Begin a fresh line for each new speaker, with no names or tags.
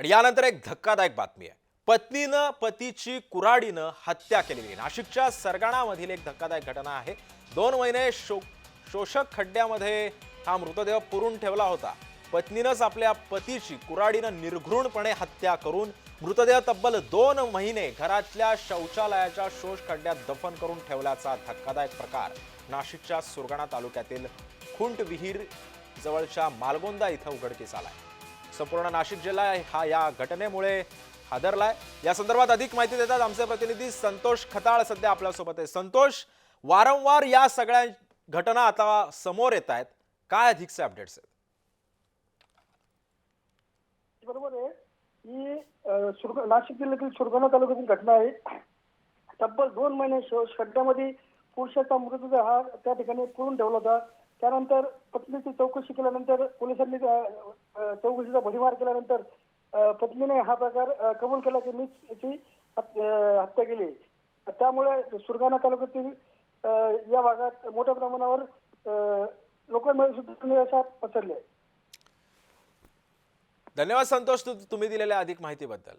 आणि यानंतर एक धक्कादायक बातमी आहे. पत्नीनं पतीची कुऱ्हाडीनं हत्या केलेली. आहे. नाशिकच्या सरगाणामधील एक धक्कादायक घटना आहे. दोन महिने शो शोषक खड्ड्यामध्ये हा मृतदेह पुरून ठेवला होता. पत्नीनंच आपल्या पतीची कुऱ्हाडीनं निर्घृणपणे हत्या करून मृतदेह तब्बल दोन महिने घरातल्या शौचालयाच्या शोष खड्ड्यात दफन करून ठेवल्याचा धक्कादायक प्रकार नाशिकच्या सुरगाणा तालुक्यातील खुंट विहीर जवळच्या मालगोंदा इथं उघडकीस आलाय. संपूर्ण नाशिक जिल्हा हा या घटनेमुळे हादरलाय. या संदर्भात अधिक माहिती देतात आमचे प्रतिनिधी संतोष खताळ सध्या आपल्यासोबत आहे. संतोष वारंवार या सगळ्या घटना आता समोर येत आहेत. काय अधिकचे अपडेट्स आहेत?
बरोबर आहे. ही सुरग नाशिक जिल्ह्यातील सुरगाणा तालुक्यातील घटना आहे. तब्बल दोन महिने शड्ड्यामध्ये पुरुषाचा मृतदेह हा त्या ठिकाणी पुरून ठेवला होता. त्यानंतर पत्नीची चौकशी केल्यानंतर पोलिसांनी चौकशीचा भडीमार केल्यानंतर पत्नीने हा प्रकार कबूल केला की मीच याची हत्या केली. त्यामुळे सुरगाणा तालुक्यातील या भागात मोठ्या प्रमाणावर लोकांमध्ये सुद्धा निराशा
धन्यवाद संतोष तुम्ही दिलेल्या अधिक माहितीबद्दल.